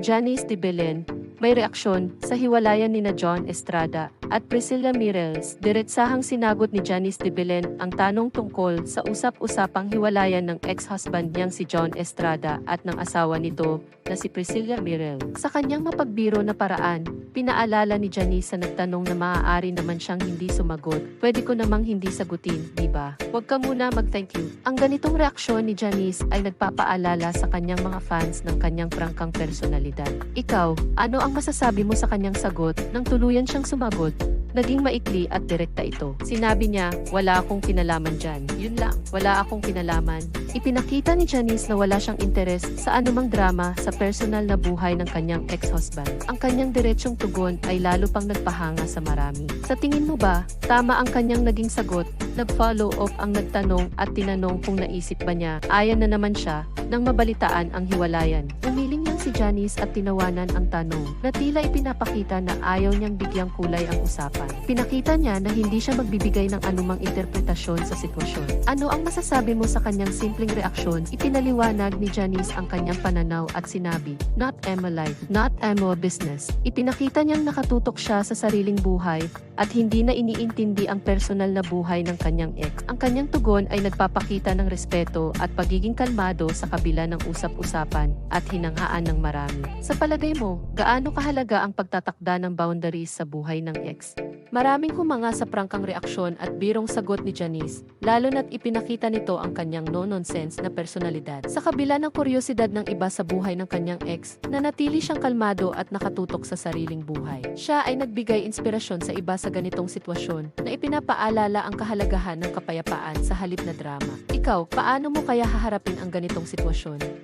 Janice de Belen, may reaksyon sa hiwalayan ni na John Estrada at Priscilla Mireles. Diretsahang sinagot ni Janice de Belen ang tanong tungkol sa usap-usapang hiwalayan ng ex-husband niyang si John Estrada at ng asawa nito na si Priscilla Mirel. Sa kanyang mapagbiro na paraan, pinaalala ni Janice sa nagtanong na maaari naman siyang hindi sumagot. Pwede ko namang hindi sagutin, di ba? Huwag ka muna mag-thank you. Ang ganitong reaksyon ni Janice ay nagpapaalala sa kanyang mga fans ng kanyang prangkang personalidad. Ikaw, ano ang masasabi mo sa kanyang sagot nang tuluyan siyang sumagot? Naging maikli at direkta ito. Sinabi niya, wala akong kinalaman dyan. Yun lang, wala akong kinalaman. Ipinakita ni Janice na wala siyang interes sa anumang drama sa personal na buhay ng kanyang ex-husband. Ang kanyang diretsyong tugon ay lalo pang nagpahanga sa marami. Sa tingin mo ba, tama ang kanyang naging sagot? Nag-follow up ang nagtanong at tinanong kung naisip ba niya, ayan na naman siya, nang mabalitaan ang hiwalayan. Umiling lang si Janice at tinawanan ang tanong na tila ipinapakita na ayaw niyang bigyang kulay ang usapan. Pinakita niya na hindi siya magbibigay ng anumang interpretasyon sa sitwasyon. Ano ang masasabi mo sa kanyang simpleng reaksyon? Ipinaliwanag ni Janice ang kanyang pananaw at sinabi, Not Emma life, not Emma business. Ipinakita niyang nakatutok siya sa sariling buhay at hindi na iniintindi ang personal na buhay ng kanyang ex. Ang kanyang tugon ay nagpapakita ng respeto at pagiging kalmado sa kabila ng usap-usapan at hinanghaan ng marami. Sa palagay mo, gaano kahalaga ang pagtatakda ng boundaries sa buhay ng ex? Maraming humanga sa prangkang reaksyon at birong sagot ni Janice, lalo na't ipinakita nito ang kanyang no-nonsense na personalidad. Sa kabila ng kuryosidad ng iba sa buhay ng kanyang ex, nanatili siyang kalmado at nakatutok sa sariling buhay. Siya ay nagbigay inspirasyon sa iba sa ganitong sitwasyon na ipinapaalala ang kahalagahan ng kapayapaan sa halip na drama. Ikaw, paano mo kaya haharapin ang ganitong sitwasyon?